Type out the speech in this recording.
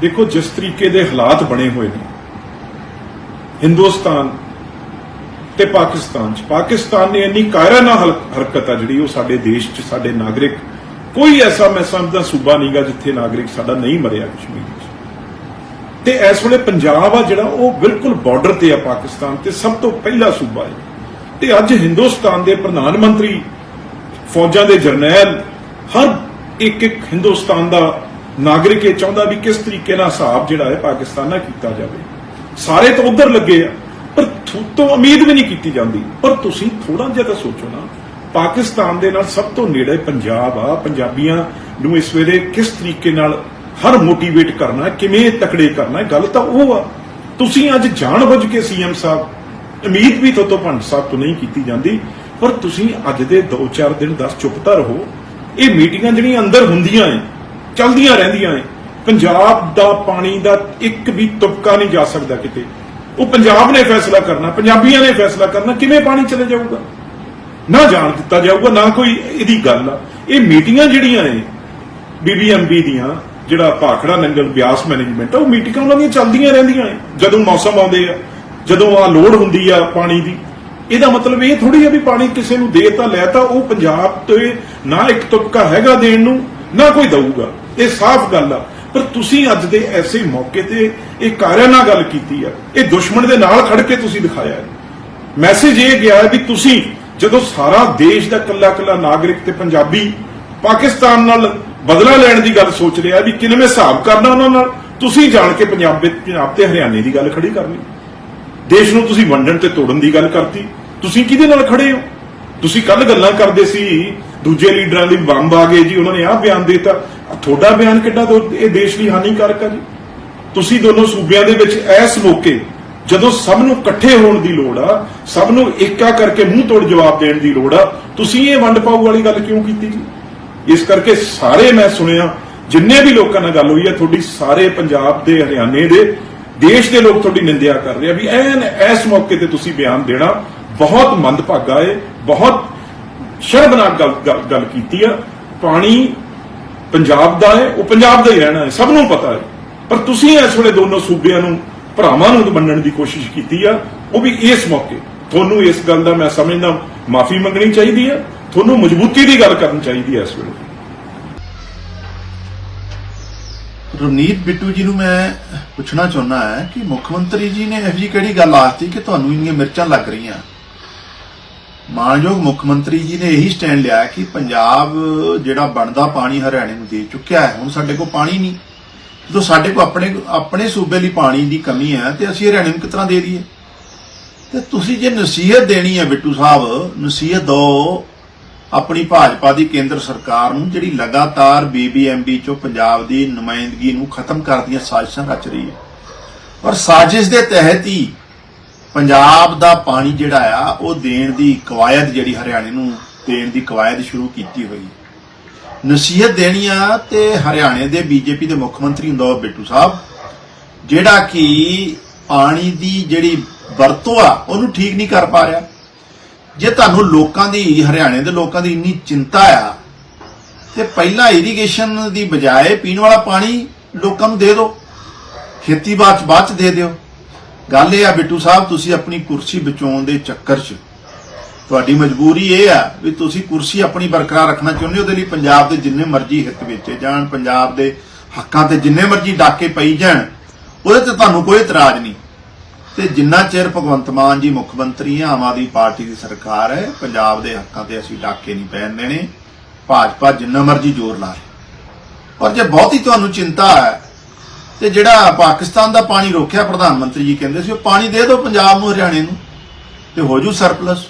ਦੇਖੋ, ਜਿਸ ਤਰੀਕੇ ਦੇ ਹਾਲਾਤ ਬਣੇ ਹੋਏ ਨੇ, ਹਿੰਦੁਸਤਾਨ ਤੇ ਪਾਕਿਸਤਾਨ ਚ, ਪਾਕਿਸਤਾਨ ਨੇ ਇੰਨੀ ਕਾਇਰਾਨਾ ਹਰਕਤ ਆ ਜਿਹੜੀ ਉਹ ਸਾਡੇ ਦੇਸ਼ ਚ, ਸਾਡੇ ਨਾਗਰਿਕ, ਕੋਈ ਐਸਾ ਮੈਂ ਸਮਝਦਾ ਸੂਬਾ ਨਹੀਂਗਾ ਜਿੱਥੇ ਨਾਗਰਿਕ ਸਾਡਾ ਨਹੀਂ ਮਰਿਆ ਕਸ਼ਮੀਰ ਚ। ਤੇ ਇਸ ਵੇਲੇ ਪੰਜਾਬ ਆ ਜਿਹੜਾ ਉਹ ਬਿਲਕੁਲ ਬਾਰਡਰ ਤੇ ਆ ਪਾਕਿਸਤਾਨ ਤੇ, ਸਭ ਤੋਂ ਪਹਿਲਾ ਸੂਬਾ ਹੈ ਤੇ ਅੱਜ ਹਿੰਦੁਸਤਾਨ ਦੇ ਪ੍ਰਧਾਨ ਮੰਤਰੀ, ਫੌਜਾਂ ਦੇ ਜਰਨੈਲ, ਹਰ ਇੱਕ ਇੱਕ ਹਿੰਦੁਸਤਾਨ ਦਾ ਨਾਗਰਿਕ ਇਹ ਚਾਹੁੰਦਾ ਵੀ ਕਿਸ ਤਰੀਕੇ ਨਾਲ ਹਿਸਾਬ ਜਿਹੜਾ ਹੈ ਪਾਕਿਸਤਾਨ ਨਾਲ ਕੀਤਾ ਜਾਵੇ। ਸਾਰੇ ਤਾਂ ਉਧਰ ਲੱਗੇ ਆ, ਪਰ ਤੋਂ ਉਮੀਦ ਵੀ ਨਹੀਂ ਕੀਤੀ ਜਾਂਦੀ। ਪਰ ਤੁਸੀਂ ਥੋੜਾ ਜਿਹਾ ਤਾਂ ਸੋਚੋ ਨਾ, ਪਾਕਿਸਤਾਨ ਦੇ ਨਾਲ ਸਭ ਤੋਂ ਨੇੜੇ ਪੰਜਾਬ ਆ, ਪੰਜਾਬੀਆਂ ਨੂੰ ਇਸ ਵੇਲੇ ਕਿਸ ਤਰੀਕੇ ਨਾਲ ਹਰ ਮੋਟੀਵੇਟ ਕਰਨਾ, ਕਿਵੇਂ ਤਕੜੇ ਕਰਨਾ ਗੱਲ ਤਾਂ ਉਹ ਆ। ਤੁਸੀਂ ਅੱਜ ਜਾਣਬੁੱਝ ਕੇ ਸੀਐਮ ਸਾਹਿਬ, ਉਮੀਦ ਵੀ ਤੁਹਾਡੇ ਤੋਂ ਪੰਡ ਸਾਹਿਬ ਤੋਂ ਨਹੀਂ ਕੀਤੀ ਜਾਂਦੀ, ਪਰ ਤੁਸੀਂ ਅੱਜ ਦੇ 2-4 ਦਿਨ 10 ਚੁੱਪਤਾ ਰਹੋ। ਇਹ ਮੀਟਿੰਗਾਂ ਜਿਹੜੀਆਂ ਅੰਦਰ ਹੁੰਦੀਆਂ ਏ ਚੱਲਦੀਆਂ ਰਹਿੰਦੀਆਂ ਏ ਪੰਜਾਬ ਦਾ ਪਾਣੀ ਦਾ ਇੱਕ ਵੀ ਤੁਪਕਾ ਨਹੀਂ ਜਾ ਸਕਦਾ ਕਿਤੇ। ਉਹ ਪੰਜਾਬ ਨੇ ਫੈਸਲਾ ਕਰਨਾ, ਪੰਜਾਬੀਆਂ ਨੇ ਫੈਸਲਾ ਕਰਨਾ, ਕਿਵੇਂ ਪਾਣੀ ਚਲੇ ਜਾਊਗਾ? ਨਾ ਜਾਣ ਦਿੱਤਾ ਜਾਊਗਾ, ਨਾ ਕੋਈ ਇਹਦੀ ਗੱਲ ਆ। ਇਹ ਮੀਟਿੰਗਾਂ ਜਿਹੜੀਆਂ ਨੇ ਬੀਬੀਐਮਬੀ ਦੀਆਂ, ਜਿਹੜਾ ਭਾਖੜਾ ਨੰਗਲ ਬਿਆਸ ਮੈਨੇਜਮੈਂਟ ਆ, ਉਹ ਮੀਟਿੰਗਾਂ ਉਹਨਾਂ ਦੀਆਂ ਚੱਲਦੀਆਂ ਰਹਿੰਦੀਆਂ ਨੇ। ਜਦੋਂ ਮੌਸਮ ਆਉਂਦੇ ਆ, ਜਦੋਂ ਆ ਲੋੜ ਹੁੰਦੀ ਆ ਪਾਣੀ ਦੀ, ਇਹਦਾ ਮਤਲਬ ਇਹ ਥੋੜੀ ਆ ਵੀ ਪਾਣੀ ਕਿਸੇ ਨੂੰ ਦੇ ਤਾਂ, ਲੈ ਤਾਂ ਉਹ ਪੰਜਾਬ ਤੇ ਨਾ ਇੱਕ ਤੁਪਕਾ ਹੈਗਾ ਦੇਣ ਨੂੰ, ਨਾ ਕੋਈ ਦਊਗਾ। ਇਹ ਸਾਫ਼ ਗੱਲ ਆ। ਪਰ ਤੁਸੀਂ ਅੱਜ ਦੇ ਐਸੇ ਮੌਕੇ ਤੇ ਇਹ ਕਾਰਿਆਂ ਨਾਲ ਗੱਲ ਕੀਤੀ ਆ। ਇਹ ਦੁਸ਼ਮਣ ਦੇ ਨਾਲ ਖੜ ਕੇ ਤੁਸੀਂ ਦਿਖਾਇਆ ਹੈ। ਮੈਸੇਜ ਇਹ ਗਿਆ ਵੀ ਤੁਸੀਂ ਜਦੋਂ ਸਾਰਾ ਦੇਸ਼ ਦਾ ਕੱਲਾ ਕੱਲਾ ਨਾਗਰਿਕ ਤੇ ਪੰਜਾਬੀ ਪਾਕਿਸਤਾਨ ਨਾਲ ਬਦਲਾ ਲੈਣ ਦੀ ਗੱਲ ਸੋਚ ਰਿਹਾ ਵੀ ਕਿਵੇਂ ਹਿਸਾਬ ਕਰਨਾ ਉਹਨਾਂ ਨਾਲ, ਤੁਸੀਂ ਜਾਣ ਕੇ ਪੰਜਾਬ ਵਿੱਚ, ਪੰਜਾਬ ਤੇ ਹਰਿਆਣੇ ਦੀ ਗੱਲ ਖੜੀ ਕਰਨੀ। ਦੇਸ਼ ਨੂੰ ਤੁਸੀਂ ਵੰਡਣ ਤੇ ਤੋੜਨ ਦੀ ਗੱਲ ਕਰਤੀ। ਤੁਸੀਂ ਕਿਹਦੇ ਨਾਲ ਖੜੇ ਹੋ? ਤੁਸੀਂ ਕੱਲ ਗੱਲਾਂ ਕਰਦੇ ਸੀ ਦੂਜੇ ਲੀਡਰਾਂ ਦੀ ਬੰਬ ਆ ਗਏ ਜੀ, ਉਹਨਾਂ ਨੇ ਆਹ ਬਿਆਨ ਦਿੱਤਾ। ਤੁਹਾਡਾ ਬਿਆਨ ਕਿੱਡਾ ਇਹ ਦੇਸ਼ ਲਈ ਹਾਨੀਕਾਰਕ ਆ ਜੀ? ਤੁਸੀਂ ਦੋਨੋਂ ਸੂਬਿਆਂ ਦੇ ਵਿੱਚ ਇਸ ਮੌਕੇ ਜਦੋਂ ਸਭ ਨੂੰ ਇਕੱਠੇ ਹੋਣ ਦੀ ਲੋੜ ਆ, ਸਭ ਨੂੰ ਏਕਾ ਕਰਕੇ ਮੂੰਹ ਤੋੜ ਜਵਾਬ ਦੇਣ ਦੀ ਲੋੜ ਆ, ਤੁਸੀਂ ਇਹ ਵੰਡ ਪਾਉ ਵਾਲੀ ਗੱਲ ਕਿਉਂ ਕੀਤੀ ਜੀ? ਇਸ ਕਰਕੇ ਸਾਰੇ ਮੈਂ ਸੁਣਿਆ, ਜਿੰਨੇ ਵੀ ਲੋਕਾਂ ਨਾਲ ਗੱਲ ਹੋਈ ਹੈ ਤੁਹਾਡੀ ਸਾਰੇ ਪੰਜਾਬ ਦੇ, ਹਰਿਆਣੇ ਦੇ, ਦੇਸ਼ ਦੇ ਲੋਕ ਤੁਹਾਡੀ ਨਿੰਦਿਆ ਕਰ ਰਹੇ ਆ ਵੀ ਐਨ ਇਸ ਮੌਕੇ ਤੇ ਤੁਸੀਂ ਬਿਆਨ ਦੇਣਾ ਬਹੁਤ ਮੰਦਭਾਗਾ ਏ, ਬਹੁਤ ਸ਼ਰਮਨਾਕ ਗੱਲ ਗੱਲ- ਗੱਲ ਕੀਤੀ ਆ। ਪਾਣੀ ਪੰਜਾਬ ਦਾ ਹੈ, ਉਹ ਪੰਜਾਬ ਦਾ ਹੀ ਰਹਿਣਾ ਹੈ, ਸਭ ਨੂੰ ਪਤਾ ਹੈ। ਪਰ ਤੁਸੀਂ ਇਸ ਵੇਲੇ ਦੋਨੋਂ ਸੂਬਿਆਂ ਨੂੰ, ਭਰਾਵਾਂ ਨੂੰ ਵੰਡਣ ਦੀ ਕੋਸ਼ਿਸ਼ ਕੀਤੀ ਆ, ਉਹ ਵੀ ਇਸ ਮੌਕੇ। ਤੁਹਾਨੂੰ ਇਸ ਗੱਲ ਦਾ ਮੈਂ ਸਮਝਦਾ, ਮਾਫੀ ਮੰਗਣੀ ਚਾਹੀਦੀ ਹੈ ਤੁਹਾਨੂੰ ਮਜ਼ਬੂਤੀ ਦੀ ਗੱਲ ਕਰਨੀ ਚਾਹੀਦੀ ਹੈ ਇਸ ਵੇਲੇ। ਰਵਨੀਤ ਬਿੱਟੂ ਜੀ ਨੂੰ ਮੈਂ ਪੁੱਛਣਾ ਚਾਹੁੰਦਾ ਹਾਂ ਕਿ ਮੁੱਖ ਮੰਤਰੀ ਜੀ ਨੇ ਇਹੋ ਜਿਹੀ ਕਿਹੜੀ ਗੱਲ ਆਖਤੀ ਕਿ ਤੁਹਾਨੂੰ ਇੰਨੀਆਂ ਮਿਰਚਾਂ ਲੱਗ ਰਹੀਆਂ? ਮਾਨਯੋਗ ਮੁੱਖ ਮੰਤਰੀ ਜੀ ਨੇ ਇਹੀ ਸਟੈਂਡ ਲਿਆ ਕਿ ਪੰਜਾਬ ਜਿਹੜਾ ਬਣਦਾ ਪਾਣੀ ਹਰਿਆਣੇ ਨੂੰ ਦੇ ਚੁੱਕਿਆ ਹੈ, ਹੁਣ ਸਾਡੇ ਕੋਲ ਪਾਣੀ ਨਹੀਂ। ਜਦੋਂ ਸਾਡੇ ਕੋਲ ਆਪਣੇ ਆਪਣੇ ਸੂਬੇ ਲਈ ਪਾਣੀ ਦੀ ਕਮੀ ਹੈ, ਤੇ ਅਸੀਂ ਹਰਿਆਣੇ ਨੂੰ ਕਿਤਨਾ ਦੇ ਦਈਏ? ਤੇ ਤੁਸੀਂ ਜੇ ਨਸੀਹਤ ਦੇਣੀ ਹੈ ਬਿੱਟੂ ਸਾਹਿਬ, ਨਸੀਹਤ ਦਿਓ ਆਪਣੀ ਭਾਜਪਾ ਦੀ ਕੇਂਦਰ ਸਰਕਾਰ ਨੂੰ, ਜਿਹੜੀ ਲਗਾਤਾਰ ਬੀਬੀਐਮਬੀ ਚੋਂ ਪੰਜਾਬ ਦੀ ਨੁਮਾਇੰਦਗੀ ਨੂੰ ਖਤਮ ਕਰਨ ਦੀਆਂ ਸਾਜ਼ਿਸ਼ਾਂ ਰਚ ਰਹੀ ਹੈ। ਔਰ ਸਾਜ਼ਿਸ਼ ਦੇ ਤਹਿਤ ਹੀ ਪੰਜਾਬ ਦਾ ਪਾਣੀ ਜਿਹੜਾ ਆ, ਉਹ ਦੇਣ ਦੀ ਕਵਾਇਦ ਜਿਹੜੀ ਹਰਿਆਣੇ ਨੂੰ ਦੇਣ ਦੀ ਕਵਾਇਦ ਸ਼ੁਰੂ ਕੀਤੀ ਹੋਈ ਨਸੀਹਤ ਦੇਣੀ ਆ ਤੇ ਹਰਿਆਣੇ ਦੇ ਬੀਜੇਪੀ ਦੇ ਮੁੱਖ ਮੰਤਰੀ ਹੁੰਦਾ ਉਹ ਬਿੱਟੂ ਸਾਹਿਬ, ਜਿਹੜਾ ਕਿ ਪਾਣੀ ਦੀ ਜਿਹੜੀ ਵਰਤੋਂ ਆ, ਉਹਨੂੰ ਠੀਕ ਨਹੀਂ ਕਰ ਪਾ ਰਿਹਾ। ਜੇ ਤੁਹਾਨੂੰ ਲੋਕਾਂ ਦੀ, ਹਰਿਆਣੇ ਦੇ ਲੋਕਾਂ ਦੀ ਇੰਨੀ ਚਿੰਤਾ ਆ, ਤੇ ਪਹਿਲਾਂ ਇਰੀਗੇਸ਼ਨ ਦੀ ਬਜਾਏ ਪੀਣ ਵਾਲਾ ਪਾਣੀ ਲੋਕਾਂ ਨੂੰ ਦੇ ਦਿਓ। ਖੇਤੀਬਾੜੀ ਚ ਬਾਅਦ ਚ ਦੇ ਦਿਓ। ਗੱਲ ਇਹ ਆ ਬਿੱਟੂ ਸਾਹਿਬ, ਤੁਸੀਂ ਆਪਣੀ ਕੁਰਸੀ ਬਚਾਉਣ ਦੇ ਚੱਕਰ 'ਚ ਤੁਹਾਡੀ ਮਜਬੂਰੀ ਇਹ ਆ ਵੀ ਤੁਸੀਂ ਕੁਰਸੀ ਆਪਣੀ ਬਰਕਰਾਰ ਰੱਖਣਾ ਚਾਹੁੰਦੇ ਹੋ, ਉਹਦੇ ਲਈ ਪੰਜਾਬ ਦੇ ਜਿੰਨੇ ਮਰਜ਼ੀ ਹਿੱਤ ਵੇਚੇ ਜਾਣ, ਪੰਜਾਬ ਦੇ ਹੱਕਾਂ ਤੇ ਜਿੰਨੇ ਮਰਜ਼ੀ ਡਾਕੇ ਪਈ ਜਾਣ, ਉਹਦੇ ਤੇ ਤੁਹਾਨੂੰ ਕੋਈ ਇਤਰਾਜ਼ ਨਹੀਂ। ਤੇ ਜਿੰਨਾ ਚਿਰ ਭਗਵੰਤ ਮਾਨ ਜੀ ਮੁੱਖ ਮੰਤਰੀ ਹੈ ਆਮ ਆਦਮੀ ਪਾਰਟੀ ਦੀ ਸਰਕਾਰ ਹੈ, ਪੰਜਾਬ ਦੇ ਹੱਕਾਂ ਤੇ ਅਸੀਂ ਡਾਕੇ ਨਹੀਂ ਪੈਣ ਦੇਣੇ, ਭਾਜਪਾ ਜਿੰਨਾ ਮਰਜ਼ੀ ਜ਼ੋਰ ਲਾਏ ਪਰ ਜੇ ਬਹੁਤੀ ਤੁਹਾਨੂੰ ਚਿੰਤਾ ਹੈ ਤੇ ਜਿਹੜਾ ਪਾਕਿਸਤਾਨ ਦਾ ਪਾਣੀ ਰੋਕਿਆ ਪ੍ਰਧਾਨ ਮੰਤਰੀ ਜੀ ਕਹਿੰਦੇ ਸੀ, ਉਹ ਪਾਣੀ ਦੇ ਦਿਓ ਪੰਜਾਬ ਨੂੰ, ਹਰਿਆਣੇ ਨੂੰ। ਤੇ ਹੋ ਜੂ ਸਰਪਲਸ